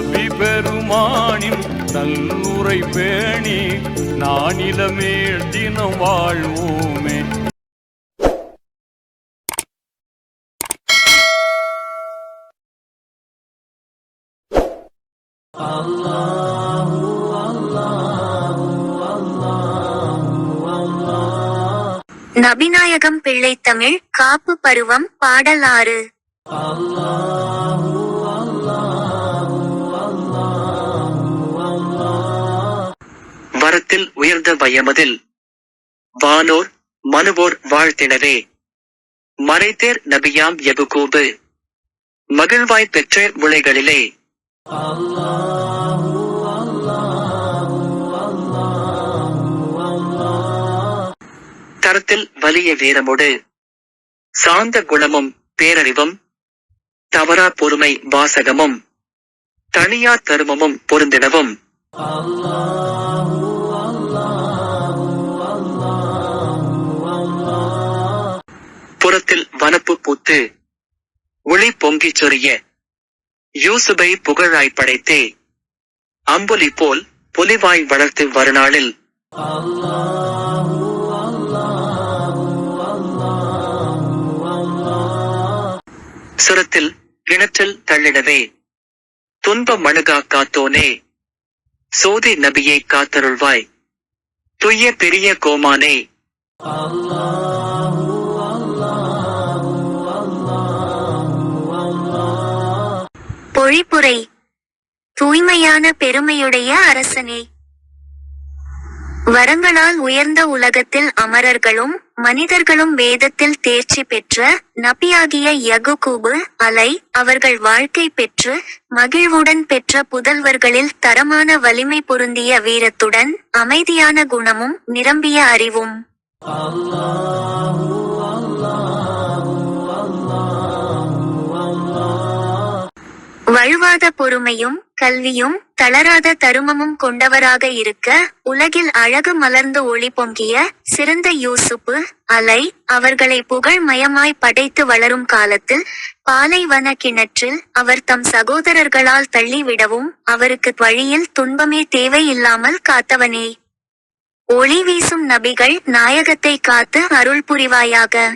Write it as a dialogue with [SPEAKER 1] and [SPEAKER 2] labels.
[SPEAKER 1] நபி பெருமானின் நல்லுரை பேணி நானிலமே தினம் வாழ்வோமே.
[SPEAKER 2] நபிநாயகம் பிள்ளைத்தமிழ் காப்பு பருவம் பாடலாறு. ஆறு
[SPEAKER 3] வரத்தில் உயர்ந்த வயமதில் வானோர் மனுவோர் வாழ்த்தினரே. மறைத்தேர் நபியாம் எபுகூபு. மகிழ்வாய் பெற்ற முளைகளிலே. தரத்தில் வலிய வீரமோடு. சாந்த குணமும் பேரறிவும். தவறா பொறுமை வாசகமும். தனியா தருமமும் பொருந்திடவும் புறத்தில் வனப்பு பூத்து ஒளி பொங்கிச் சொரிய யூசுபை புகழாய் படைத்தே. அம்புலி போல் புலிவாய் வளர்த்து வருநாளில். சுரத்தில் கிணற்றில் தள்ளிடவே. துன்ப மணுகா காத்தோனே. சோதி நபியை காத்தருள்வாய். துய்ய பெரிய கோமானே.
[SPEAKER 2] பொழிப்புரை தூய்மையான பெருமையுடைய அரசனே. வரங்களால் உயர்ந்த உலகத்தில் அமரர்களும் மனிதர்களும் வேதத்தில் தேர்ச்சி பெற்ற நபியாகிய யகுகூபு அலை அவர்கள் வாழ்க்கை பெற்று மகிழ்வுடன் பெற்ற புதல்வர்களில் தரமான வலிமை பொருந்திய வீரத்துடன் அமைதியான குணமும் நிரம்பிய அறிவும். வழுவாத பொறுமையும் கல்வியும் தளராத தருமமும் கொண்டவராக இருக்க உலகில் அழகு மலர்ந்து ஒளி பொங்கிய சிறந்த யூசுப்பு அலை அவர்களை புகழ் மயமாய் படைத்து வளரும் காலத்தில் பாலைவன கிணற்றில் அவர் தம் சகோதரர்களால் தள்ளிவிடவும் அவருக்கு வழியில் துன்பமே தேவையில்லாமல் காத்தவனே. ஒளி வீசும் நபிகள் நாயகத்தை காத்து அருள் புரிவாயாக.